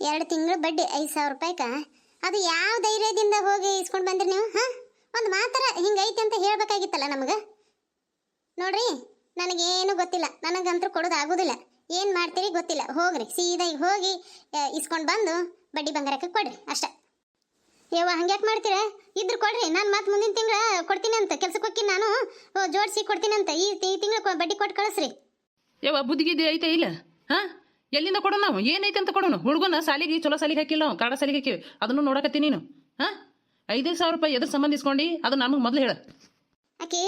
ಎರಡು ತಿಂಗಳು ಬಡ್ಡಿ, ಐದು ಸಾವಿರ ರೂಪಾಯಿಕ? ಅದು ಯಾವ ಧೈರ್ಯದಿಂದ ಹೋಗಿ ಇಸ್ಕೊಂಡು ಬಂದ್ರಿ ನೀವು, ಹಾಂ? ಒಂದು ಮಾತರ ಹಿಂಗೈತೆ ಅಂತ ಹೇಳಬೇಕಾಗಿತ್ತಲ್ಲ ನಮಗೆ? ನೋಡ್ರಿ, ನನಗೇನು ಗೊತ್ತಿಲ್ಲ. ನನಗಂತೂ ಕೊಡೋದು ಆಗೋದಿಲ್ಲ ಏನು ಮಾಡ್ತೀರಿ ಗೊತ್ತಿಲ್ಲ. ಹೋಗ್ರಿ ಸೀದಾ ಹೋಗಿ ಇಸ್ಕೊಂಡು ಬಂದು ಬಡ್ಡಿ ಬಂಗಾರಕ್ಕೆ ಕೊಡ್ರಿ, ಅಷ್ಟೇ. ಯವ್ವ, ಹಂಗ್ಯಾಕೆ ಮಾಡ್ತೀರಾ? ಇದ್ರು ಕೊಡ್ರಿ, ನಾನು ಮತ್ತೆ ಮುಂದಿನ ತಿಂಗಳ ಕೊಡ್ತೀನಿ ಅಂತ. ಕೆಲ್ಸಕ್ಕೆ ಹೋಗಿ ನಾನು. ಜೋಡಿಸಿ ಕೊಡ್ತೀನಿ ಅಂತ. ಈ ತಿಂಗಳು ಬಡ್ಡಿ ಕೊಟ್ಟು ಕಳಿಸ್ರಿ. ಯವ್ವ, ಬುದ್ಧಿಗಿದ್ದೆ ಐತೆ ಇಲ್ಲ? ಹಾ? ಎಲ್ಲಿಂದ ಕೊಡೋಣ? ನಾವು ಏನೈತೆ ಅಂತ ಕೊಡೋಣ? ಹುಡುಗನ ಸಾಲಿಗೆ, ಚಲೋ ಸಾಲಿಗೆ ಹಾಕಿಲ್ಲ ಕಾಡ ಸಾಲಿಗೆ ಹಾಕಿವಿ ಅದನ್ನು ನೋಡಕತ್ತೀನಿ ನೀನು. ಹಾ? ಐದೈದು ಸಾವಿರ ರೂಪಾಯಿ ಎದ್ರ ಸಂಬಂಧ ಇಸ್ಕೊಂಡು. ಅದು ನಮಗೆ ಮೊದಲು ಹೇಳ. ಆಕಿ,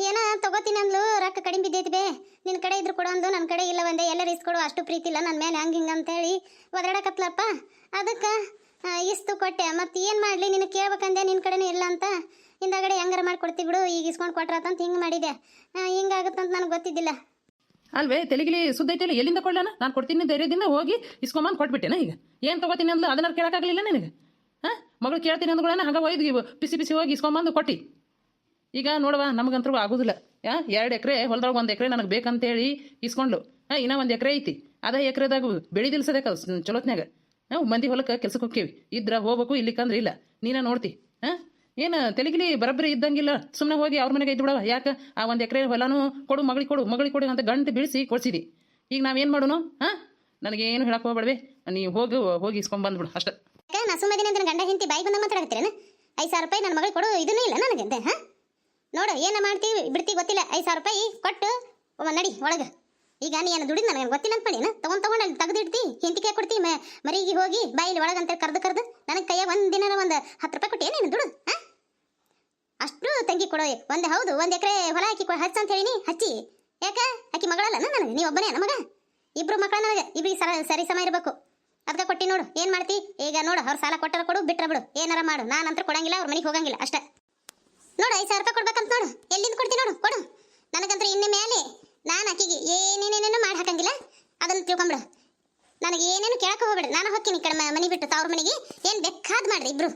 ಏನ ತಗೋತೀನಿ ಅಂದ್ಲು? ರೊಕ್ಕ ಕಡಿಮೆ ಬಿದ್ದೈತಿ ಬೇ. ನಿನ್ನ ಕಡೆ ಇದ್ರು ಕೊಡು ಅಂದು ನನ್ನ ಕಡೆ ಇಲ್ಲ ಒಂದೇ ಎಲ್ಲರೂ ಇಸ್ಕೊಡು, ಅಷ್ಟು ಪ್ರೀತಿ ಇಲ್ಲ ನನ್ನ ಮೇಲೆ ಹಂಗೆ ಹಿಂಗೆ ಅಂತೇಳಿ ಒದರಾಡಕತ್ಲಪ್ಪ. ಅದಕ್ಕೆ ಇಸ್ತು ಕೊಟ್ಟೆ. ಮತ್ತೆ ಏನು ಮಾಡಲಿ? ನಿನ್ನ ಕೇಳ್ಬೇಕಂದೆ ನಿನ್ನ ಕಡೆನೂ ಇಲ್ಲ ಅಂತ. ಹಿಂದಾಗಡೆ ಹೆಂಗಾರ ಮಾಡಿ ಕೊಡ್ತೀವಿ ಬಿಡು. ಈಗ ಇಸ್ಕೊಂಡು ಅಂತ ಹಿಂಗೆ ಮಾಡಿದೆ. ಹಿಂಗಾಗುತ್ತಂತ ನನಗೆ ಗೊತ್ತಿದ್ದಿಲ್ಲ. ಅಲ್ವೇ, ತೆಲಿಗಿಲಿ ಸುದ್ದ ಐತಿಲ್ಲ ಎಲ್ಲಿಂದ ಕೊಡ್ಲಾನ ನಾನು ಕೊಡ್ತೀನಿ ಧೈರ್ಯದಿಂದ ಹೋಗಿ ಇಸ್ಕೊಂಬಂದು ಕೊಟ್ಬಿಟ್ಟೆನ ಈಗ? ಏನು ತಗೋತೀನಿ ಅಂದ್ಲು? ಅದನ್ನ ಕೇಳೋಕ್ಕಾಗಲಿಲ್ಲ ನಿನಗೆ? ಹಾಂ? ಮಗಳು ಕೇಳ್ತೀನಿ ಅಂದ್ಗಳನ್ನ ಹಂಗೆ ಒಯ್ದು ಬಿಸಿ ಬಿಸಿ ಹೋಗಿ ಇಸ್ಕೊಂಬಂದು ಕೊಟ್ಟು. ಈಗ ನೋಡುವ ನಮಗಂತೂ ಆಗೋದಿಲ್ಲ. ಯಾ ಎರಡು ಎಕರೆ ಹೊಲದಾಗ ಒಂದು ಎಕರೆ ನನಗೆ ಬೇಕಂತೇಳಿ ಇಸ್ಕೊಂಡ್ಲು. ಹಾಂ? ಇನ್ನೂ ಒಂದು ಎಕರೆ ಐತಿ. ಅದ ಎಕರೆದಾಗ ಬೆಳೆ ದಿಲ್ಸದೇಕ ಚಲೋತ್ನ್ಯಾಗ. ಹಾಂ? ಮಂದಿ ಹೊಲಕ್ಕೆ ಕೆಲ್ಸಕ್ಕೆ ಹೋಗ್ತೀವಿ ಇದ್ರ ಹೋಗ್ಬೇಕು, ಇಲ್ಲಿಕಂದ್ರೆ ಇಲ್ಲ. ನೀನ ನೋಡ್ತಿ. ಹಾಂ? ಏನು ತೆಲಿಗಿಲಿ ಬರಬ್ಬರಿ ಇದ್ದಂಗಿಲ್ಲ ಸುಮ್ಮನೆ ಹೋಗಿ ಅವ್ರ ಮನೆಗೆ ಇದ್ದು ಬಿಡವ ಯಾಕೆ? ಆ ಒಂದು ಎಕರೆ ಹೊಲನೂ ಕೊಡು, ಮಗಳಿಗೆ ಕೊಡು ಮಗಳಿಗೆ ಕೊಡು ಅಂತ ಗಂಟು ಬೀಳಿಸಿ ಕೊಡ್ಸಿದಿ. ಈಗ ನಾವೇನು ಮಾಡೋಣ ಹಾಂ? ನನಗೇನು ಹೇಳಕ್ಕೆ ಹೋಗ್ಬೇಡ್ವಿ. ನೀವು ಹೋಗಿ ಹೋಗಿ ಇಸ್ಕೊಂಡ್ ಬಂದ್ಬಿಡು ಅಷ್ಟೇ. ಸುಮ್ಮನೆ ಅಂತ ಗಂಡ ಹೆಂಡತಿ ಬಾಯಿ ಬಂದ ಮಾತಾಡಕತ್ತೀರೇನ ಐದು ಸಾವಿರ ರೂಪಾಯಿ ನನ್ನ ಮಗಳಿಗೆ ಕೊಡು, ಇದನ್ನೂ ಇಲ್ಲ ನನಗೆ ಹಾಂ? ನೋಡು, ಏನ ಮಾಡ್ತೀವಿ ಬಿಡ್ತೀವಿ ಗೊತ್ತಿಲ್ಲ, ಐದು ಸಾವಿರ ರೂಪಾಯಿ ಕೊಟ್ಟು ನಡಿ ಒಳಗೆ. ಈಗ ನೀ ಏನು ದುಡಿದ್ ನನಗೆ ಗೊತ್ತಿಲ್ಲ ಅಂತ ಮಾಡಿನ ತಗೊಂಡ್ ತಗೊಂಡು ಅಲ್ಲಿ ತೆಗೆದಿಡ್ತಿ ಹಿಂತಿಕೆ ಕೊಡ್ತಿ ಮರಿಗೆ ಹೋಗಿ ಬಾಯಿಲಿ ಒಳಗಂತ ಕರ್ದು ಕರ್ದು, ನನಗೆ ಕೈಯಾಗ ಒಂದು ದಿನ ಒಂದು ಹತ್ತು ರೂಪಾಯಿ ಕೊಟ್ಟು ಏನೇನು ದುಡು, ಹಾಂ? ಅಷ್ಟು ತಂಗಿ ಕೊಡೋ ಒಂದು ಹೌದು, ಒಂದು ಎಕರೆ ಹೊಲ ಹಾಕಿ ಹಚ್ಚ ಅಂತ ಹೇಳಿನಿ, ಹಚ್ಚಿ. ಯಾಕ? ಆಕಿ ಮಗಳಲ್ಲ ನನಗೆ ನೀವು ಒಬ್ಬನೇ ಮಗ? ಇಬ್ರು ಮಕ್ಕಳ ನನಗೆ, ಇಬ್ರಿಗೆ ಸರ ಸರಿ ಸಮ ಇರಬೇಕು. ಅದಕ್ಕೆ ಕೊಟ್ಟಿ ನೋಡು, ಏನು ಮಾಡ್ತಿ? ಈಗ ನೋಡು, ಅವ್ರು ಸಾಲ ಕೊಟ್ಟರ ಕೊಡು, ಬಿಟ್ರ ಬಿಡು. ಏನಾರ ಮಾಡು ನಾನಂತೂ ಕೊಡಂಗಿಲ್ಲ, ಅವ್ರ ಮನೆಗೆ ಹೋಗಂಗಿಲ್ಲ, ಅಷ್ಟೇ. ನೋಡು, ಐದು ಸಾವಿರ ರೂಪಾಯಿ ಕೊಡ್ಬೇಕಂತ ನೋಡು. ಎಲ್ಲಿಂದ ಕೊಡ್ತೀನಿ ನೋಡು, ಕೊಡು. ನನಗಂತ್ರ ಇನ್ನ ಮೇಲೆ ನಾನು ಆಕಿಗೆ ಏನೇನೇನೇನು ಮಾಡಿ ಹಾಕಂಗಿಲ್ಲ. ಅದನ್ನು ತಿಳ್ಕೊಂಬಿಡು. ನನಗೆ ಏನೇನು ಕೇಳಕ್ಕೆ ಹೋಗ್ಬೇಡ. ನಾನು ಹೋಗ್ತೀನಿ ಕಡೆ ಮನೆ ಬಿಟ್ಟು ತವ್ರ ಮನೆಗೆ. ಏನು ಬೇಕಾದ್ ಮಾಡ್ರಿ ಇಬ್ರು.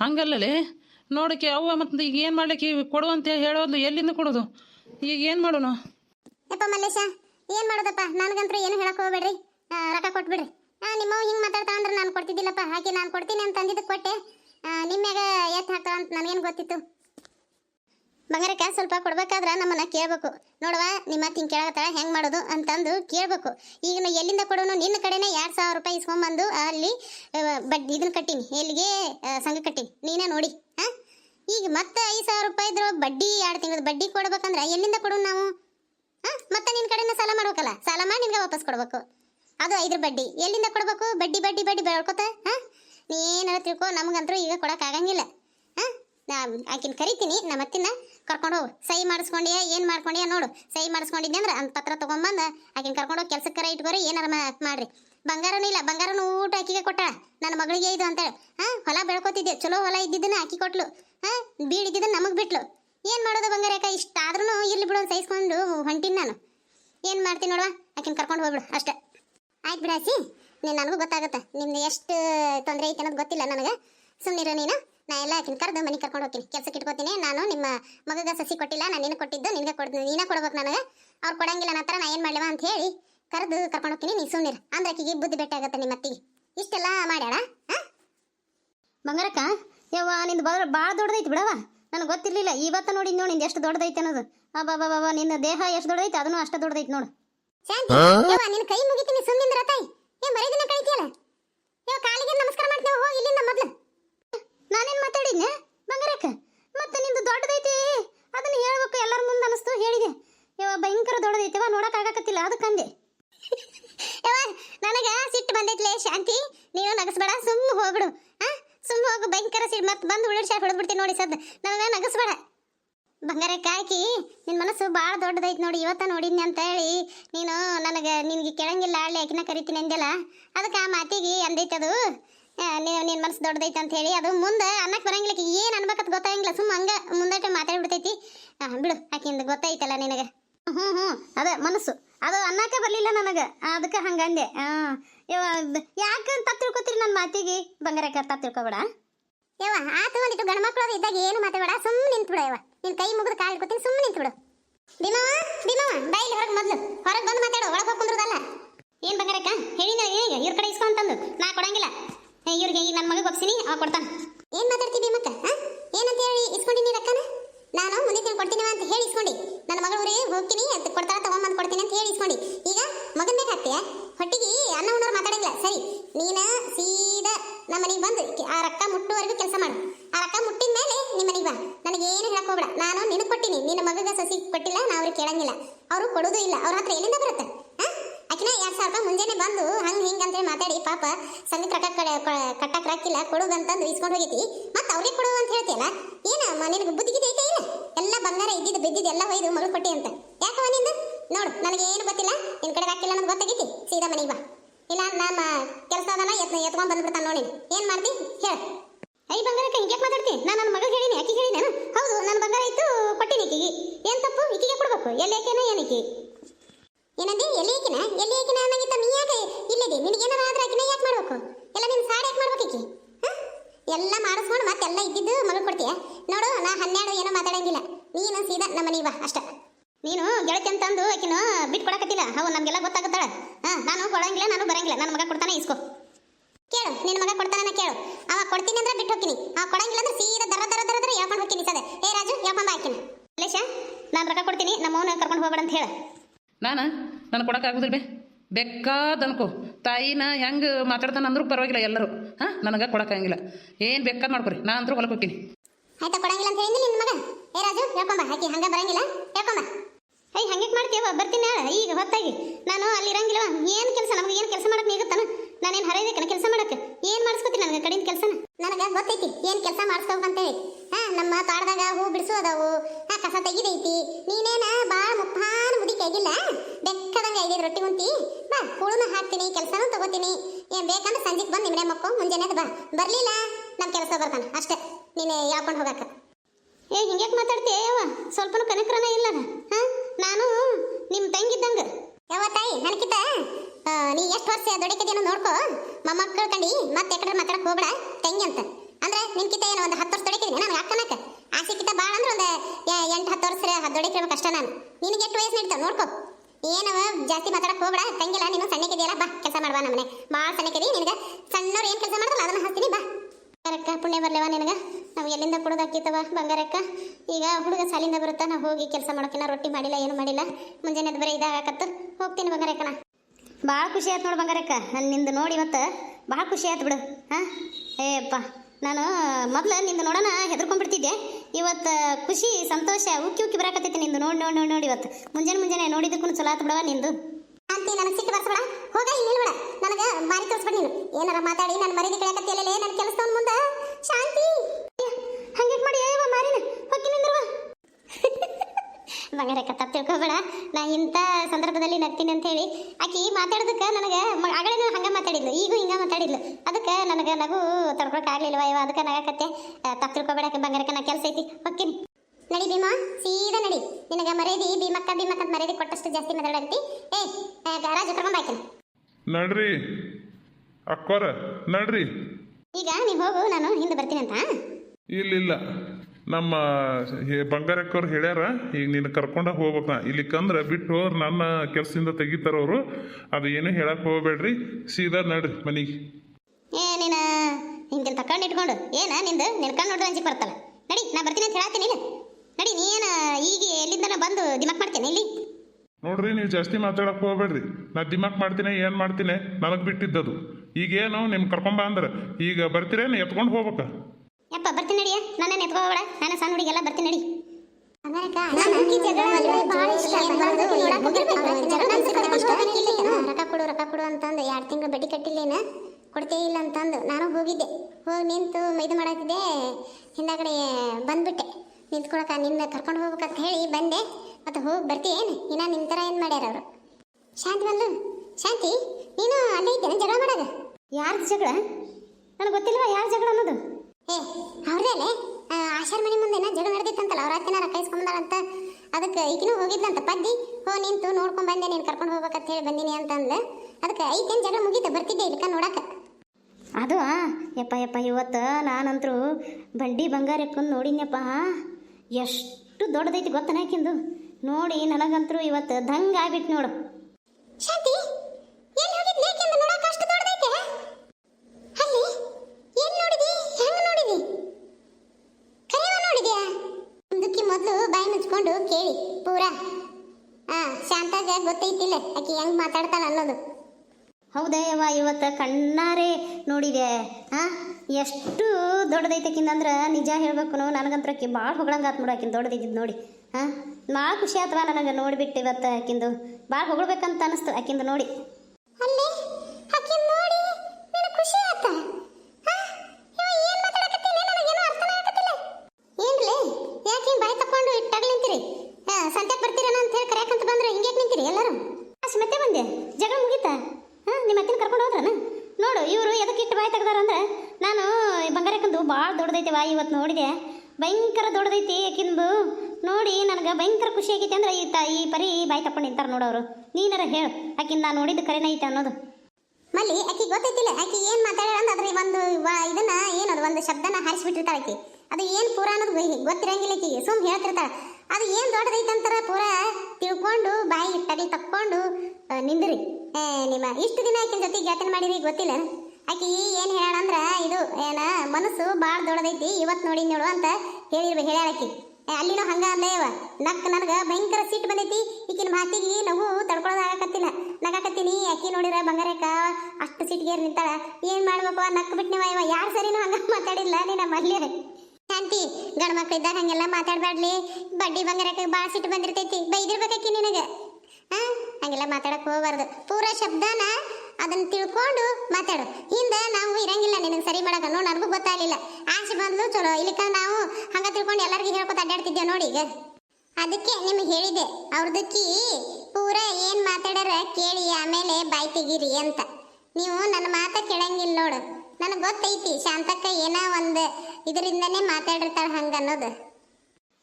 ಹಂಗಲ್ಲಲೇ ನೋಡಕ್ಕೆ ಅವ್ವ ಮತ್ತು ಈಗ ಏನು ಮಾಡ್ಲಿಕ್ಕೆ ಕೊಡು ಅಂತ ಹೇಳೋದು ಎಲ್ಲಿಂದ ಕೊಡೋದು? ಈಗ ಏನು ಮಾಡೋಣ ಯಪ್ಪ ಮಲ್ಲೇಶ, ಏನು ಮಾಡೋದಪ್ಪ? ನನಗಂತೂ ಏನು ಹೇಳಕ್ಕೆ ಹೋಗ್ಬೇಡ್ರಿ. ರೊಕ್ಕ ಕೊಟ್ಬಿಡ್ರಿ. ನಿಮ್ಮವ್ ಹಿಂಗೆ ಮಾತಾಡ್ತಾ ಅಂದ್ರೆ ನಾನು ಕೊಡ್ತಿದ್ದಿಲ್ಲಪ್ಪ. ಹಾಗೆ ನಾನು ಕೊಡ್ತೀನಿ ಅಂತ ಅಂದಿದ್ದಕ್ಕೆ ಕೊಟ್ಟೆ. ನಿಮ್ಮ್ಯಾಗ ಎತ್ತು ಹಾಕ್ತಾರ ಅಂತ ನನಗೇನು ಗೊತ್ತಿತ್ತು? ಬಂಗಾರಕ್ಕೆ ಸ್ವಲ್ಪ ಕೊಡ್ಬೇಕಾದ್ರೆ ನಮ್ಮನ್ನ ಕೇಳ್ಬೇಕು. ನೋಡುವ, ನಿಮ್ಮ ಹಿಂಗೆ ಕೇಳತ್ತಾಳ ಹೆಂಗೆ ಮಾಡೋದು ಅಂತಂದು ಕೇಳ್ಬೇಕು. ಈಗ ನಾ ಎಲ್ಲಿಂದ ಕೊಡೋನು ನಿನ್ನ ಕಡೆನೇ ಎರಡು ಸಾವಿರ ರೂಪಾಯಿ ಇಸ್ಕೊಂಬಂದು ಅಲ್ಲಿ ಬಡ್ಡಿ ಇದನ್ನ ಕಟ್ಟೀನಿ. ಎಲ್ಲಿಗೆ ಸಂಘ ಕಟ್ಟೀನಿ. ನೀನೇ ನೋಡಿ, ಹಾಂ? ಈಗ ಮತ್ತೆ ಐದು ಸಾವಿರ ರೂಪಾಯಿ ಇದ್ರ ಬಡ್ಡಿ ಎರಡು ತಿಂಗಳ ಬಡ್ಡಿ ಕೊಡ್ಬೇಕಂದ್ರೆ ಎಲ್ಲಿಂದ ಕೊಡೋಣ ನಾವು? ಹಾಂ? ಮತ್ತೆ ನಿನ್ನ ಕಡೆನ ಸಾಲ ಮಾಡ್ಬೇಕಲ್ಲ? ಸಾಲ ಮಾಡಿ ನಿನ್ಗೆ ವಾಪಸ್ ಕೊಡ್ಬೇಕು. ಅದು ಐದ್ರ ಬಡ್ಡಿ. ಎಲ್ಲಿಂದ ಕೊಡ್ಬೇಕು? ಬಡ್ಡಿ ಬಡ್ಡಿ ಬಡ್ಡಿ ಬೆಳ್ಕೊತ, ಹಾಂ? ನೀ ಏನಾರ ತಿಳ್ಕೊ ನಮಗಂತೂ ಈಗ ಕೊಡೋಕ್ಕಾಗಂಗಿಲ್ಲ ಹಾಂ? ನಾ ಆಕಿನ ಕರಿತೀನಿ ನಮ್ಮ ಅತ್ತಿನ ಕರ್ಕೊಂಡು ಹೋಗು. ಸಹಿ ಮಾಡಿಸ್ಕೊಂಡ್ಯಾ, ಏನು ಮಾಡ್ಕೊಂಡ್ಯಾ ನೋಡು. ಸಹಿ ಮಾಡಿಸ್ಕೊಂಡಿದ್ದೆ ಅಂದ್ರೆ ಅಂತ ಪತ್ರ ತೊಗೊಂಬಂದು ಆಕಿನ ಕರ್ಕೊಂಡು ಹೋಗಿ ಕೆಲ್ಸಕ್ಕೆ ಇಟ್ಕೋರಿ, ಏನಾರ ಮಾಡ್ರಿ. ಬಂಗಾರನೂ ಇಲ್ಲ, ಬಂಗಾರನು ಊಟ ಆಕಿಗೆ ಕೊಟ್ಟ ನನ್ನ ಮಗಳಿಗೆ ಇದು ಅಂತೇಳಿ. ಹಾಂ, ಹೊಲ ಬೆಳ್ಕೊತಿದ್ದೆ, ಚಲೋ ಹೊಲ ಇದ್ದಿದ್ದನ್ನ ಆಕಿ ಕೊಟ್ಲು. ಹಾಂ ಬೀಳಿದ್ದಿದ್ದನ್ನ ನಮಗೆ ಬಿಟ್ಲು. ಏನು ಮಾಡೋದು ಬಂಗಾರ ಯಾಕ ಇಷ್ಟ ಆದ್ರೂ ಇಲ್ಲಿ ಬಿಡು ಸಹಿಸ್ಕೊಂಡು ಹೊಂಟೀನಿ ನಾನು. ಏನು ಮಾಡ್ತೀನಿ ನೋಡುವ? ಆಕಿನ ಕರ್ಕೊಂಡು ಹೋಗ್ಬಿಡು, ಅಷ್ಟೇ. ಆಯ್ತು ಬಿಡಾಸಿ ನೀನು ನನಗೂ ಗೊತ್ತಾಗುತ್ತೆ. ನಿಮ್ದು ಎಷ್ಟು ತೊಂದರೆ ಐತೆ ಅನ್ನೋದು ಗೊತ್ತಿಲ್ಲ ನನಗೆ. ಸುಮ್ಮನಿರೋ ನೀನು. ನಾ ಎಲ್ಲ ಆಕಿನ ಕರೆದು ಮನೆಗೆ ಕರ್ಕೊಂಡು ಹೋಗ್ತೀನಿ. ಕೆಲ್ಸಕ್ಕೆ ಇಟ್ಕೋತೀನಿ. ನಾನು ನಿಮ್ಮ ಮಗಗ ಸಸಿ ಕೊಟ್ಟಿಲ್ಲ ನಾನು ನಿನಗೆ ಕೊಟ್ಟಿದ್ದು ನಿನಗೆ ಕೊಡ್ ನೀನೇ ಕೊಡ್ಬೇಕು ನನಗೆ. ಅವ್ರು ಕೊಡಂಗಿಲ್ಲ ನನ್ನ ಹತ್ರ ನಾ ಏನು ಮಾಡಲಿವ ಅಂತ ಹೇಳಿ ಕರೆದು ಕರ್ಕೊಂಡು ಹೋಗ್ತೀನಿ ನೀ ಸುಮ್ಮನಿರು ಅಂದ್ರೆ ಆಕಿಗೆ ಬುದ್ಧಿ ಬೆಟ್ಟ ಆಗತ್ತೆ ನಿಮ್ಮ ಅತ್ತಿಗೆ ಇಷ್ಟೆಲ್ಲ ಮಾಡ್ಯಾಳ? ಬಂಗಾರಕ್ಕ ಯವ್ವ ನಿಂದು ಭಾಳ ಭಾಳ ದೊಡ್ಡದೈತಿ ಬಿಡವ ನನಗೆ ಗೊತ್ತಿರಲಿಲ್ಲ. ಇವತ್ತು ನೋಡಿ ನೋಡಿ ನಿಂದು ಎಷ್ಟು ದೊಡ್ಡದೈತೆ ಅನ್ನೋದು. ಅಬ್ಬಾ ಬಾಬಾ ನಿನ್ನ ದೇಹ ಎಷ್ಟು ದೊಡ್ಡದೈತೆ ಅದನ್ನು ಅಷ್ಟು ದೊಡ್ಡದೈತೆ ನೋಡು. ಶಾಂತಿ ನಿನ್ನ ಕೈ ಸುಮ್ಮನಿಂದ್ರ ತಾಯಿ ಏ ಮರಿದಿನ ಕಳಿತಿಯಲ್ಲ ಯವ್ವ ಕಾಲಿಗೆ ನಮಸ್ಕಾರ ಮಾಡ್ತೇವೆ ಹೋಗಿ ಇಲ್ಲಿಂದ ಮೊದ್ಲು ನಾನೇನು ಮಾತಾಡಿದ್ನೆ ಬಂಗಾರಕ್ಕ ಮತ್ತೆ ನಿಂದು ದೊಡ್ಡದೈತಿ ಅದನ್ನ ಹೇಳ್ಬೇಕು ಎಲ್ಲರ ಮುಂದೆ ಅನಿಸ್ತು ಹೇಳಿದೆ ಯವ್ವ ಭಯಂಕರ ದೊಡ್ಡದೈತೆವ ನೋಡಕ್ ಆಗಕತ್ತಿಲ್ಲ ಅದಕ್ಕಂದೆ ಯವ್ವ ನನಗ ಸಿಟ್ಟು ಬಂದೈತ್ಲೆ ಶಾಂತಿ ನೀನು ನಗಸ್ಬೇಡ ಸುಮ್ಮ ಹೋಗ್ಬಿಡು ಆ ಸುಮ್ಮ ಹೋಗು ಭಯಂಕರ ಸಿಟ್ಟು ಮತ್ತೆ ಬಂದು ಉಳಿಡ್ ಶಾಟ್ ಹೊಡೆದ್ಬಿಡ್ತೀನಿ ನೋಡಿ ಸದ್ ನನಗ ನಗಸ್ಬೇಡ ಬಂಗಾರಕ್ಕೆ ಕಾಕಿ ನಿನ್ನ ಮನಸ್ಸು ಭಾಳ ದೊಡ್ಡದೈತೆ ನೋಡಿ, ಇವತ್ತ ನೋಡಿದ್ನಿ ಅಂತ ಹೇಳಿ ನೀನು ನನಗೆ ನಿನಗೆ ಕೆಳಂಗಿಲ್ಲ ಹಳ್ಳಿ ಆಕಿನ ಕರಿತೀನಿ ಅಂದೆಲ್ಲ ಅದಕ್ಕೆ ಆ ಮಾತಿಗೆ ಅಂದೈತೆ ಅದು? ನೀವು ನಿನ್ನ ಮನಸ್ಸು ದೊಡ್ಡದೈತೆ ಅಂತ ಹೇಳಿ, ಅದು ಮುಂದೆ ಅನ್ನಕ್ಕೆ ಬರಂಗಿಲ್ಲ ಏನು ಅನ್ಬೇಕಂತ ಗೊತ್ತಾಗಿಲ್ಲ ಸುಮ್ಮ ಹಂಗೆ ಮುಂದಕ್ಕೆ ಮಾತಾಡ್ಬಿಡ್ತೈತಿ. ಬಿಡು, ಆಕಿಂದ ಗೊತ್ತೈತಲ್ಲ ನಿನಗೆ? ಹ್ಞೂ ಹ್ಞೂ ಅದು ಮನಸ್ಸು, ಅದು ಅನ್ನಕ್ಕೆ ಬರಲಿಲ್ಲ ನನಗೆ ಅದಕ್ಕೆ ಹಂಗಂದೆ ಹಾಂ ಯಾಕೆ ಅಂತ ತಿಳ್ಕೊತೀರಿ ನನ್ನ ಮಾತಿಗೆ? ಬಂಗಾರಕ್ಕೆ ಅಂತ ತಿಳ್ಕೊಬೇಡ. ಯವ್ವ, ಆ ಒಂದಿಟ್ಟು ಗಂಡು ಮಕ್ಕಳು ಇದ್ದಾಗ ಏನು ಮಾತಾಡ ಸುಮ್ಮನೆ ನಿಂತ್ಬಿಡು ಯವ್ವ. ನಿನ್ ಕೈ ಮುಗಿದು ಕಾಲು ಕೊತ್ತೀನಿ ಸುಮ್ಮನೆ ನಿಂತ್ಬಿಡು. ಭೀಮವ ಭೀಮವ ಬಾಯಿಲಿ ಹೊರಗೆ ಮೊದಲು. ಹೊರಗೆ ಬಂದು ಮಾತಾಡು, ಒಳಗೆ ಹೋಗ್ಕೊಂಡ್ರದಲ್ಲ ಏನ್ ಬಂಗಾರಕ್ಕ? ಈಗ ಇವ್ರ ಕಡೆ ಇಸ್ಕೊಂತಂದು ಒಪ್ಸಿನಿ, ಅವ ಕೊಡ್ತಾನೆ. ಏನ್ ಮಾತಾಡ್ತೀವಿ ಭೀಮಕ್ಕ ಏನಂತ ಹೇಳಿ ಇಸ್ಕೊಂಡಿನಿ ರೊಕ್ಕನ? ನಾನು ಮುಂದಿನ ತಿಂಗಳು ಕೊಡ್ತೀನಿ ಅಂತ ಹೇಳಿ ಇಸ್ಕೊಂಡಿ. ನನ್ನ ಮಗಳ ಊರಿಗೆ ಹೋಗ್ತೀನಿ ಅಂತ ಕೊಡ್ತಾರ ತಗೊಂಬಂದು ಕೊಡ್ತೀನಿ ಅಂತ ಹೇಳಿ ಇಸ್ಕೊಂಡಿ ಈಗ ಮಗನ್ ಬೇಕಾಗ್ತೀಯ ಹೊಟ್ಟಿಗೆ ಅನ್ನ ಉಣ್ಣೋರು ಮಾತಾಡಂಗಿಲ್ಲ ಸರಿ ನೀನ ಸೀದಾ ನಮ್ಮ ಮನೆಗೆ ಬಂದು ಕಿ- ಆ ರೊಕ್ಕ ಮುಟ್ಟುವರೆಗೂ ಕೆಲಸ ಮಾಡು ಆ ರೊಕ್ಕ ಮುಟ್ಟಿದ ಮೇಲೆ ನಿಮ್ಮ ಮನೆಗೆ ಬಾ ನನಗೆ ಏನು ಹೇಳಕ್ ಹೋಗ್ಬೇಡ ನಾನು ನಿನಗೆ ಕೊಟ್ಟಿನಿ ನಿನ್ನ ಮಗಗ ಸಸಿ ಕೊಟ್ಟಿಲ್ಲ ನಾ ಅವ್ರಿಗೆ ಕೇಳಂಗಿಲ್ಲ ಅವರು ಇಲ್ಲ. ಅವ್ರ ಹತ್ರ ಎಲ್ಲಿಂದ ಬರುತ್ತೆ? ಆಕಿನ ಎರಡ್ ಸಾವಿರ ರೂಪಾಯಿ ಮುಂಜಾನೆ ಬಂದು ಹಂಗ ಹಿಂಗ ಅಂತೇಳಿ ಮಾತಾಡಿ, ಪಾಪ ಸಂಗೀತ ರೊಕ್ಕ ಕಡೆ ಕಟ್ಟಕ್ ರಾಕಿಲ್ಲ ಕೊಡುಗಂತಂದು ಇಸ್ಕೊಂಡು ಹೋಗೈತಿ ಮತ್ತೆ ಅವ್ರಿಗೆ ಕೊಡು ಅಂತ ಹೇಳ್ತಿಯಲ್ಲ? ಏನ ನಿನಗೆ ಬುದ್ಧಿಗೆ ಐತೆ ಇಲ್ಲ? ಎಲ್ಲ ಬಂಗಾರ ಇದ್ದಿದ್ದು ಬಿದ್ದಿದ್ದು ಎಲ್ಲ ಒಯ್ದು ಮಗಳು ಕೊಟ್ಟಿ ಅಂತ. ಯಾಕವ ನಿಂದು? ನೋಡು ನನಗೆ ಏನು ಗೊತ್ತಿಲ್ಲ. ನಿನ್ ಕಡೆ ಹಾಕಿಲ್ಲ ನನಗೆ ಗೊತ್ತಾಗೈತಿ? ಸೀದಾ ಮನೆಗೆ ಬಾ. ಇಲ್ಲ ನಮ್ಮ ಕೆಲಸ ಅದಲ್ಲ ಎತ್ ಎತ್ಕೊಂಡ್ ಬಂದ್ಬಿಡ್ತಾನ ನೋಡಿ. ಏನ್ ಮಾಡ್ತಿ ಹೇಳ. ಐ ಬಂಗಾರಕ್ಕೆ ಹಿಂಗೆ ಮಾತಾಡ್ತಿ? ನಾನು ನನ್ನ ಮಗ ಹೇಳಿನಿ ಅಕ್ಕಿ ಹೇಳಿನಿ ಹೌದು, ನನ್ನ ಬಂಗಾರ ಇತ್ತು, ಕೊಟ್ಟಿನಿ ಈಕಿಗೆ. ಏನ್ ತಪ್ಪು? ಈಕಿಗೆ ಕೊಡ್ಬೇಕು. ಎಲ್ಲಿ ಏಕೆನ ಏನಕ್ಕೆ ಏನಂದಿ? ಎಲ್ಲಿ ಏಕಿನ ಎಲ್ಲಿ ಏಕಿನ ನೀ ಯಾಕೆ ಇಲ್ಲಿದೆ? ನಿನಗೇನಾರ ಆದ್ರೆ ಆಕಿನ ಯಾಕೆ ಮಾಡ್ಬೇಕು? ಎಲ್ಲ ನೀನ್ ಸಾಡಿ ಯಾಕೆ ಮಾಡ್ಬೇಕಿ? ಎಲ್ಲ ಮಾಡಿಸ್ಕೊಂಡು ಮತ್ತೆಲ್ಲ ಇದ್ದಿದ್ದು ಮಗಳು ಕೊಡ್ತೀಯ? ನೋಡು, ನಾ ಹನ್ನೆರಡು ಏನೋ ಮಾತಾಡಂಗಿಲ್ಲ. ನೀನು ಸೀದಾ ನಮ್ಮ ಮನೆ ಬಾ, ಅಷ್ಟ. ನೀನು ಗೆಳತಿ ಅಂತಂದು ಆಕಿನ ಬಿಟ್ಕೊಡಕತ್ತಿಲ್ಲ ಹೌದು ನಮ್ಗೆಲ್ಲ ಗೊತ್ತಾಗುತ್ತಾಳ. ಹಾ, ನಾನು ಕೊಡಂಗಿಲ್ಲ, ನಾನು ಬರಂಗಿಲ್ಲ. ನನ್ನ ಮಗ ಕೊಡ್ತಾನೆ, ಇಸ್ಕೋ. ಕೇಳು, ನಿನ್ನ ಮಗ ಕೊಡ್ತಾನ ಕೇಳು. ಅವ ಕೊಡ್ತೀನಿ ಅಂದ್ರೆ ಬಿಟ್ಟು ಹೋಗ್ತೀನಿ. ಅವ ಕೊಡಂಗಿಲ್ಲ ಅಂದ್ರೆ ಸೀದಾ ದರ ದರ ದರ ದರ ಹೇಳ್ಕೊಂಡು ಹೋಗ್ತೀನಿ ಸದೆ ಏ ರಾಜು ಹೇಳ್ಕೊಂಡ್ ಬಾ ಆಕಿನ? ಲೇಶ ನಾನು ರೊಕ್ಕ ಕೊಡ್ತೀನಿ. ನಮ್ಮ ಕರ್ಕೊಂಡು ಹೋಗ್ಬೇಡ ಅಂತ ಹೇಳ. ನಾನು? ನನಗೆ ಕೊಡೋಕ್ಕಾಗೋದಿಲ್ಲ ಬೇ. ಬೇಕಾದ ಅನ್ಕೋ ತಾಯಿನ ಹೆಂಗೆ ಮಾತಾಡ್ತಾನೆ ಅಂದ್ರೂ ಪರವಾಗಿಲ್ಲ ಎಲ್ಲರೂ. ಹಾಂ, ನನಗೆ ಕೊಡೋಕ್ಕಾಗಿಲ್ಲ ಏನು ಬೇಕಾದ ಮಾಡ್ಕೊರಿ. ನಾನು ಅಂದ್ರೂ ಹೊಲಕ್ಕೆ ಹೋಗ್ತೀನಿ. ಆಯ್ತಾ, ಕೊಡಂಗಿಲ್ಲ ಅಂತ ಹೇಳಿ ನಿನ್ನ ಮಗ. ಏ ರಾಜು, ಹೇಳ್ಕೊಂಬ. ಆಕಿ ಹಂಗೆ ಬರಂಗಿಲ್ಲ. ಹೇಳ್ಕೊಂಬ. ಅಯ್ಯ ಹಂಗೆ ಮಾಡ್ತೀವ ಬರ್ತೀನಿ ಈಗ ಹೊತ್ತಾಗಿ. ನಾನು ಅಲ್ಲಿ ಇರಂಗಿಲ್ಲ. ಏನು ಕೆಲಸ? ನಮಗೆ ಏನು ಕೆಲಸ ಮಾಡಕ್ಕೆ ನೀಗುತ್ತಾನ? ನಾನೇನು ಹರೈಬೇಕನ ಕೆಲಸ ಮಾಡಕ್ಕೆ? ಏನು ಮಾಡಿಸ್ಕೊತೀನಿ ನನಗೆ ಕಡೆಯಿಂದ ಕೆಲಸನ? ನನಗೆ ಗೊತ್ತೈತಿ. ಏನು ಕೆಲಸ ಮಾಡಿಸ್ಕೋಬೇಕಂತೇಳಿ ಹಾಂ, ನಮ್ಮ ತೋಟದಾಗ ಹೂ ಬಿಡಿಸೋದವು. ಹಾಂ, ಕಸ ತೆಗಿದೈತಿ. ನೀನೇನ ಭಾಳ ಮುಖಾನ್ ಮುದಿ ಕೈಗಿಲ್ಲ ಹುಳುನ ಹಾಕ್ತೀನಿ, ಕೆಲಸನೂ ತಗೋತೀನಿ. ಏನ್ ಬೇಕಂದ್ರೆ ಸಂಜೆಗೆ ಬಂದು ನಿಮ್ಮನೆ ಮಕ್ಕಳು ಮುಂಜಾನೆ ಬಾ. ಬರ್ಲಿಲ್ಲ ನಮ್ಮ ಕೆಲಸ ಬರ್ತಾನೆ ಅಷ್ಟೇ. ನೀನು ಯಾಕೊಂಡು ಹೋಗಾಕ. ಏ ಹಿಂಗೆ ಮಾತಾಡ್ತೀಯ, ಯವ್ವ? ಸ್ವಲ್ಪನೂ ಇಲ್ಲ ಹಾ? ನಾನು ನಿಮ್ಮ ತಂಗಿದ್ದಂಗ. ಯಾವ ತಾಯಿ ನನಕಿತ ನೀ ಎಷ್ಟು ವರ್ಷ ದೊಡ್ಡಕಿದೇನೋ ನೋಡ್ಕೋ. ಮೊಮ್ಮಕ್ಕಳು ಕಂಡಿ, ಮತ್ತೆ ಎಕಡೆ ಮಾತಾಡಕ್ ಹೋಗ್ಬೇಡ, ತಂಗಿ ಅಂತ. ಅಂದ್ರೆ ನಿನ್ಕಿತ ಏನೋ ಒಂದು ಹತ್ತು ವರ್ಷ ದೊಡ್ಡಕಿದ್ದೀನಿ ನನಗೆ ಅಕ್ಕನಕ್ಕ ಆಸೆಕಿತ ಭಾಳ ಅಂದ್ರೆ ಒಂದು ಎಂಟು, ಹತ್ತು ವರ್ಷ ದೊಡ್ಡಕಿರ್ಬೇಕು ಅಷ್ಟ ನಾನು. ನಿನಗೆ ಎಷ್ಟು ವಯಸ್ಸು ನಡೀತಾವ ನೋಡ್ಕೋ. ಏನವ ಜಾಸ್ತಿ ಮಾತಾಡಕ್ ಹೋಗ್ಬೇಡ. ತಂಗಿಲ್ಲ ನೀನು ಸಣ್ಣಕ್ಕಿದೆಯಲ್ಲ ಬಾ, ಕೆಲಸ ಮಾಡ್ಬಾ ನಮ್ಮನೆ. ಭಾಳ ಸಣ್ಣಕ್ಕಿದಿ ನಿನಗೆ. ಸಣ್ಣವ್ರು ಏನು ಕೆಲಸ ಮಾಡಲ್ಲ ಅದನ್ನ ಹಾಕ್ತೀನಿ ಬಾ. ಬಂಗಾರಕ್ಕ, ಪುಣ್ಯ ಬರ್ಲೇವ ನಿನಗೆ? ನಾವು ಎಲ್ಲಿಂದ ಕೊಡೋದಾಕಿತ್ತವ ಬಂಗಾರಕ್ಕ? ಈಗ ಹುಡುಗ ಸಾಲಿಂದ ಬರುತ್ತಾ? ನಾವು ಹೋಗಿ ಕೆಲಸ ಮಾಡೋಕಿನ ರೊಟ್ಟಿ ಮಾಡಿಲ್ಲ, ಏನು ಮಾಡಿಲ್ಲ. ಮುಂಜಾನೆ ಬರೀ ಇದಾಗಕತ್ತು ಹೋಗ್ತೀನಿ ಬಂಗಾರಕ್ಕನ. ಭಾಳ ಖುಷಿ ಆಯ್ತು ನೋಡು ಬಂಗಾರಕ್ಕ. ನಾನು ನಿಂದು ನೋಡಿ ಇವತ್ತು ಭಾಳ ಖುಷಿ ಆಯ್ತು ಬಿಡು, ಹಾಂ? ಏಪ್ಪ ನಾನು ಮೊದಲು ನಿಂದು ನೋಡೋಣ ಹೆದರ್ಕೊಂಡ್ಬಿಡ್ತಿದ್ದೆ. ಇವತ್ತು ಖುಷಿ, ಸಂತೋಷ, ಉಕ್ಕಿ ಉಕ್ಕಿ ಬರಾಕತ್ತೈತಿ ನಿಂದು. ನೋಡಿ ನೋಡಿ ನೋಡಿ ನೋಡಿ ಇವತ್ತು. ಮುಂಜಾನೆ ಮುಂಜಾನೆ ನೋಡಿದ್ದಕ್ಕೂ ಚಲೋ ಆತು ಬಿಡವ ನಿಂದು. ಶಾಂತಿ ನನಗೆ ಸಿಟ್ಟು ಬರ್ಸ್ಬೇಡ. ಹೋಗ, ಇಲ್ಲಿ ನಿಲ್ಬೇಡ ನನಗೆ ಮಾರಿ ತೋರಿಸ್ಬೇಡ ನೀನು. ಏನಾರ ಮಾತಾಡಿ ನನ್ನ ಮರೀದಿ ಕಳೆಯಕತ್ತಿಯಲ್ಲ ನನ್ನ ಕೆಲಸದ ಮುಂದೆ. ಶಾಂತಿ. ಹಂಗೆ ಮಾಡಿ ಮಾರಿನ. ಹೊಕ್ಕಿ ನಿಂದಿರುವ ಬಂಗಾರಕ್ಕ ತಪ್ಪು ತಿಳ್ಕೊಬೇಡ. ನಾ ಇಂಥ ಸಂದರ್ಭದಲ್ಲಿ ನಗ್ತೀನಿ ಅಂತ ಹೇಳಿ. ಆಕಿ ಮಾತಾಡೋದಕ್ಕೆ ನನಗೆ ಆಗಲೇ ಹಂಗೆ ಮಾತಾಡಿದ್ಲು. ಈಗೂ ಹಿಂಗೆ ಮಾತಾಡಿದ್ಲು. ಅದಕ್ಕೆ ನನಗೆ ನಗು ತಡ್ಕೊಳಕ್ ಆಗ್ಲಿಲ್ವ? ಇವ ಅದಕ್ಕೆ ನಗಕತ್ತೆ. ತಪ್ಪು ತಿಳ್ಕೊಬೇಡ ಬಂಗಾರಕ್ಕ ನಾ ಕೆಲಸ ಐತಿ. ಓಕೆ ನಡಿ ಭೀಮಾ ಸೀದಾ ನಡಿ. ನಿನಗೆ ಮರ್ಯಾದಿ ಭೀಮಕ್ಕ ಭೀಮಕ್ಕ ಮರ್ಯಾದಿ ಕೊಟ್ಟಷ್ಟು ಜಾಸ್ತಿ ಮಾತಾಡಂತಿ ಏ ರಾಜು ಕರ್ಕೊಂಡ್ ಬಾಯ್ತೀನಿ ನಡ್ರಿ. ಅಕ್ಕೋರ ನಡ್ರಿ. ಈಗ ನೀವು ಹೋಗು ನಾನು ಹಿಂದೆ ಬರ್ತೀನಿ ಅಂತ ಇಲ್ಲಿಲ್ಲ. ನಮ್ಮ ಬಂಗಾರಕ್ಕವ್ರು ಹೇಳ್ಯಾರ ಈಗ ನೀನು ಕರ್ಕೊಂಡ ಹೋಗ್ಬೇಕ ಇಲ್ಲಿ ಕಂದ್ರೆ ಬಿಟ್ಟು ಹೋದ್ರೆ ನನ್ನ ಕೆಲಸದಿಂದ ತೆಗಿತಾರವರು ಅದು ಏನು ಹೇಳಕ್ ಹೋಗ್ಬೇಡ್ರಿ. ಸೀದಾ ನಡ್ರಿ ಮನೆಗೆ. ಏ ನೀನ ಹಿಂಗೆ ತಕೊಂಡು ಇಟ್ಕೊಂಡು. ಏನ ನಿಂದು? ಕಣ್ಣು ನೋಡಿದ್ರೆ ಅಂಜಿಕ್ ಬರ್ತಲ್ಲ. ನಡಿ ನಾ ಬರ್ತೀನಿ ಅಂತ ಹೇಳತ್ತೀನಿ ಇಲ್ಲ. ನಡಿ ನೀನ ಈಗ ಎಲ್ಲಿಂದನ ಬಂದು ದಿಮಾಕ್ ಮಾಡ್ತೇನೆ ಇಲ್ಲಿ. ನೋಡ್ರಿ ನೀವು ಜಾಸ್ತಿ ಮಾತಾಡಕ್ ಹೋಗ್ಬೇಡ್ರಿ. ನಾ ದಿಮಾಕ್ ಮಾಡ್ತೀನಿ ಏನು ಮಾಡ್ತೀನಿ? ನನಗೆ ಬಿಟ್ಟಿದ್ದದು. ಈಗೇನು ನಿಮ್ಗೆ ಕರ್ಕೊಂಬ ಅಂದ್ರೆ. ಈಗ ಬರ್ತೀರೇನು? ಎತ್ಕೊಂಡು ಹೋಗ್ಬೇಕಾ. ಯಪ್ಪ ನನ್ನ ಎತ್ಕೋಬೇಡ ನಾನು ಸಣ್ಣ ಹುಡುಗಿಗೆಲ್ಲ ಬರ್ತೀನಿ ನಡಿ ರೊಕ್ಕ ಕೊಡು ರೊಕ್ಕ ಕೊಡು ಅಂತಂದು ಎರಡು ತಿಂಗಳು ಬಡ್ಡಿ ಕಟ್ಟಿಲ್ಲೇನ ಕೊಡ್ತೇ ಇಲ್ಲ ಅಂತಂದು ನಾನು ಹೋಗಿದ್ದೆ ಹೋಗಿ ನಿಂತು ಇದು ಮಾಡತ್ತಿದ್ದೆ ಹಿಂದಾಗಡೆ ಬಂದ್ಬಿಟ್ಟೆ ನಿಂತ್ಕೊಳಕ ನಿನ್ನ ಕರ್ಕೊಂಡು ಹೋಗ್ಬೇಕಂತ ಹೇಳಿ ಬಂದೆ ಮತ್ತೆ ಹೋಗಿ ಬರ್ತೀನಿ ಇನ್ನ ನಿನ್ ಥರ ಏನು ಮಾಡ್ಯಾರ ಅವರು ಶಾಂತಿ ಬಂದು ಶಾಂತಿ ನೀನು ಅಲ್ಲೇ ಇದ್ದೇನೆ ಜಗಳ ಮಾಡಾಗ ಯಾರ್ದು ಜಗಳ ನನಗೆ ಗೊತ್ತಿಲ್ವಾ ಯಾರ ಜಗಳ ಅನ್ನೋದು ಏ ಅವ್ರದೇ ಆಶಾರ್ ಮನೆ ಮುಂದೆನ ಜಗಳ ನಡೆದಿತ್ತಂತಲ್ಲ ಅವ್ರ ಅತ್ತೆನ ರೊಕ್ಕ ಇಸ್ಕೊಂಬಂದಾಳಂತ ಅದಕ್ಕೆ ಈಗಿನೂ ಹೋಗಿದ್ಲಂತ ಪದ್ದಿ. ಹೋ ನಿಂತು ನೋಡ್ಕೊಂಡ್ ಬಂದೆ ನೀನು ಕರ್ಕೊಂಡು ಹೋಗ್ಬೇಕಂತ ಹೇಳಿ ಬಂದಿನಿ ಅಂತ ಅಂದ್ಲ ಅದಕ್ಕೆ ಐತೇನು ಜಗಳ ಮುಗೀತ ಬರ್ತಿದ್ದೆ ಇಲ್ಲಿಕ ನೋಡಕ್ಕೆ ಅದು ಯಪ್ಪ ಯಪ್ಪ ಇವತ್ತು ನಾನಂತರೂ ಬಂಡಿ ಬಂಗಾರ ಎಕ್ಕೊಂಡು ನೋಡಿದ್ನಪ್ಪ. ಎಷ್ಟು ದೊಡ್ಡದೈತಿ ಗೊತ್ತನಾಕಿಂದು ನೋಡಿ ನನಗಂತರೂ ಇವತ್ತು ದಂಗ ಆಗ್ಬಿಟ್ಟು ನೋಡು. ಶಾಂತಿ ಎಲ್ಲಿ ಹೋಗಿದ್ಲೆ ಆಕಿಂದು ನೋಡಕ್ಕೆ ಅಷ್ಟು ದೊಡ್ಡದೈತೆ ಅಲ್ಲಿ ಏನ್ ನೋಡಿದಿ ಶಾಂತಾಗ ಗೊತ್ತೈತಿಲ್ಲ ಆಕಿ ಹೆಂಗ್ ಮಾತಾಡ್ತಾಳ ಅನ್ನೋದು. ಹೌದೇ ಯವ್ವ, ಇವತ್ತು ಕಣ್ಣಾರೆ ನೋಡಿದೆ. ಹಾ ಎಷ್ಟು ದೊಡ್ಡದೈತಕಿಂದ ಅಂದ್ರೆ ನಿಜ ಹೇಳ್ಬೇಕು ನನಗಂತ್ರ ಆಕಿ ಭಾಳ ಹೊಗಳಂಗೆ ಆತ್ ನೋಡು ಆಕಿನ ದೊಡ್ಡದಿದ್ದು ನೋಡಿ. ಹಾಂ ಭಾಳ ಖುಷಿ ಆತವ ನನಗೆ ನೋಡಿಬಿಟ್ಟು ಇವತ್ತು ಆಕಿಂದು. ಭಾಳ ಹೊಗಳ್ಬೇಕಂತ ಅನಿಸ್ತು ಆಕಿಂದು ನೋಡಿ ಅಲ್ಲೇ ಆಕಿ ನೋಡಿ ನಿನಗೆ ಖುಷಿ ಆತ ಹಾ? ಇವ ಏನ್ ಮಾತಾಡಕತ್ತೀನಿ ನನಗೇನು ಅರ್ಥನೇ ಆಗತ್ತಿಲ್ಲ ಏನ್ಲೇ ಯಾಕೆ ಹಿಂಗ್ ಬಾಯಿ ತಕೊಂಡು ಇಟ್ಟಾಗ ನಿಂತಿರಿ ಹಾ ಸಂತೆಗೆ ಬರ್ತೀರೇನೋ ಅಂತ ಹೇಳಿ ಕರೆಯಕಂತ ಬಂದ್ರೆ ಹಿಂಗೆ ನಿಂತಿರಿ ಎಲ್ಲರೂ ಆಸ್ ಮತ್ತೆ ಬಂದೆ ಜಗಳ ಮುಗೀತಾ? ಹಾಂ, ನಿಮ್ಮ ಅತ್ತಿನ ಕರ್ಕೊಂಡು ಹೋದ್ರನ? ನೋಡು, ಇವರು ಎದಕ್ಕೆ ಇಟ್ಟು ಬಾಯಿ ತೆಗ್ದಾರ ಅಂದ್ರೆ ನಾನು ಬಂಗಾರಕ್ಕಂದು ಭಾಳ ದೊಡ್ಡದೈತೆ ಬಾಯಿ ಇವತ್ತು ನೋಡಿದೆ. ಭಯಂಕರ ದೊಡ್ಡದೈತಿ ಯಾಕಿಂದು ನೋಡಿ, ನನಗೆ ಭಯಂಕರ ಖುಷಿ ಆಗೈತೆ ಅಂದ್ರೆ ಈ ತ, ಈ ಪರಿ ಬಾಯಿ ತಕೊಂಡು ನಿಂತಾರೆ ನೋಡೋರು. ನೀನಾರ ಹೇಳು, ಆಕಿನ ನಾನು ನೋಡಿದ್ದು ಕರೆನ ಐತೆ ಅನ್ನೋದು. ಮಲ್ಲಿ, ಆಕಿ ಗೊತ್ತೈತಿಲ್ಲ, ಆಕಿ ಏನು ಮಾತಾಡ್ಯಾಳ ಅಂದ್ರೆ ಅದ್ರ ಒಂದು ಇದನ್ನ, ಏನದು, ಒಂದು ಶಬ್ದನ ಹಾರಿಸ್ಬಿಟ್ಟಿರ್ತಾಳ ಆಕಿ. ಅದು ಏನು ಪೂರ ಅನ್ನೋದು ಗೊತ್ತಿರಂಗಿಲ್ಲ ಆಕಿಗೆ ಸುಮ್ ಹೇಳ್ತಿರ್ತಾಳ. ಅದು ಏನ್ ದೊಡ್ಡದೈತಂತಾರ ಪೂರ ತಿಳ್ಕೊಂಡು ಬಾಯಿ ತಲೆ ತಕ್ಕೊಂಡು ನಿಂದ್ರಿ. ನಿಮ್ಮ ಇಷ್ಟು ದಿನ ಆಕಿನ ಜೊತೆ ಗೆಳತನ ಮಾಡಿರಿ ಗೊತ್ತಿಲ್ಲ. ಆಕಿ ಏನು ಹೇಳ ಅಂದ್ರ ಇದು ಏನ ಮನಸ್ಸು ಭಾಳ ದೊಡ್ಡದೈತಿ ಇವತ್ತು ನೋಡಿ ನೋಡು ಅಂತ ಹೇಳಿರ್ಬೇಕು ಹೇಳ್ಯಾಳ ಆಕಿ. ಏ, ಅಲ್ಲಿನೂ ಹಂಗ ಅಂದೇವ ನಕ್ಕ ನನಗೆ ಭಯಂಕರ ಸಿಟ್ಟು ಬಂದೈತಿ ಈಕಿನ ಮಾತಿಗೆ ನಗು ತಡ್ಕೊಳ್ಳೋದಾಗತ್ತಿಲ್ಲ ನಗಾಕತ್ತೀನಿ ಅಕ್ಕಿ ನೋಡಿರ ಬಂಗಾರಕ್ಕ ಅಷ್ಟು ಸಿಟ್ಟಿಗೆ ನಿಂತಾಳ. ಏನು ಮಾಡ್ಬೇಕು ನಕ್ಕ ಬಿಟ್ನಿವ ಇವ ಯಾರು ಸರಿನೂ ಹಂಗ ಮಾತಾಡಿಲ್ಲ ನೀನು ಮಲ್ಯ. ಶಾಂತಿ ಗಂಡ ಮಕ್ಳು ಇದ್ದಾಗ ಹಂಗೆಲ್ಲ ಮಾತಾಡ್ಬಾಡ್ಲಿ ಬಡ್ಡಿ ಬಂಗಾರಕ್ಕೆ ಭಾಳ ಸಿಟ್ಟು ಬಂದಿರ್ತೈತಿ. ಬೈದಿರ್ಬೇಕಾಕಿ ನಿನಗ. ಹಾ ಹಂಗೆಲ್ಲ ಮಾತಾಡಕ್ಕೆ ಹೋಗ್ಬಾರ್ದು. ಪೂರ ಶಬ್ದನ ಅದನ್ನ ತಿಳ್ಕೊಂಡು ಮಾತಾಡು. ಹಿಂದೆ ನಾವು ಇರಂಗಿಲ್ಲ, ನಿನಗೆ ಸರಿ ಮಾಡಕ ನೋಡಿ ನನಗೂ ಗೊತ್ತಾಗಲಿಲ್ಲ. ಆಸೆ ಬಂದ್ಲು, ಚಲೋ. ಇಲ್ಲಿಕ ನಾವು ಹಂಗ ತಿಳ್ಕೊಂಡು ಎಲ್ಲರಿಗೂ ಹೇಳ್ಕೊತ ಅಡ್ಡಾಡ್ತಿದ್ದೇವೆ ನೋಡಿ ಈಗ. ಅದಕ್ಕೆ ನಿಮಗೆ ಹೇಳಿದೆ ಅವ್ರದಕ್ಕಿ ಪೂರ ಏನು ಮಾತಾಡಾರ ಕೇಳಿ, ಆಮೇಲೆ ಬಾಯಿ ತೆಗೀರಿ ಅಂತ. ನೀವು ನನ್ನ ಮಾತ ಕೇಳಂಗಿಲ್ಲ ನೋಡು. ನನಗೆ ಗೊತ್ತೈತಿ, ಶಾಂತಕ್ಕ ಏನೋ ಒಂದು ಇದರಿಂದನೇ ಮಾತಾಡಿರ್ತಾಳೆ ಹಂಗ ಅನ್ನೋದು.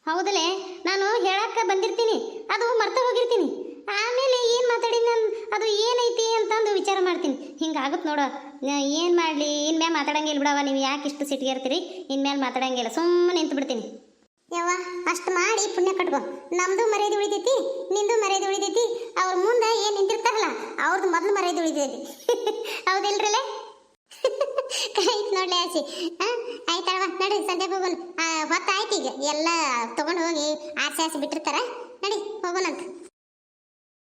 ಹೌದಲೇ? ನಾನು ಹೇಳಕ್ಕೆ ಬಂದಿರ್ತೀನಿ. ಅದು ಮರ್ತ ಹೋಗಿರ್ತೀನಿ. ಆಮೇಲೆ ಏನು ನಾನು ಅದು ಏನೈತಿ ಅಂತಂದು ವಿಚಾರ ಮಾಡ್ತೀನಿ. ಹಿಂಗಾಗುತ್ತೆ ನೋಡು. ಏನು ಮಾಡಲಿ? ಇನ್ಮೇಲೆ ಮಾತಾಡಂಗಿಲ್ಲ ಬಿಡವ ನೀವು ಯಾಕೆ ಇಷ್ಟು ಸಿಟ್ಟಿಗೆ ಇರ್ತೀರಿ ಇನ್ಮೇಲೆ ಮಾತಾಡಂಗಿಲ್ಲ. ಸುಮ್ಮನೆ ನಿಂತು ಬಿಡ್ತೀನಿ. ಯವ್ವ, ಅಷ್ಟು ಮಾಡಿ ಪುಣ್ಯ ಕಟ್ಕೋ. ನಮ್ದು ಮರ್ಯಾದೆ ಉಳಿದೈತಿ ನಿಂದು ಮರ್ಯಾದೆ ಉಳಿದೈತಿ ಅವ್ರ ಮುಂದೆ ಏನು ನಿಂತಿರ್ತಾರಲ್ಲ ಅವ್ರದ್ದು ಮೊದಲು ಮರ್ಯಾದೆ ಉಳಿದೈತಿ ಹೌದಿಲ್ರಲ್ಲೇ ಆಯ್ತು ನೋಡ್ಲಿ ಆಸಿ ಆಯ್ತಲ್ವ? ನಡಿ, ಸಂಜೆಗೆ ಹೋಗೋಣ. ಹೊತ್ತಾಯ್ತು ಈಗ. ಎಲ್ಲ ತಗೊಂಡು ಹೋಗಿ ಆಸೆ ಆಸೆ ಬಿಟ್ಟಿರ್ತಾರ. ನಡಿ, ಹೋಗೋಣಂತ.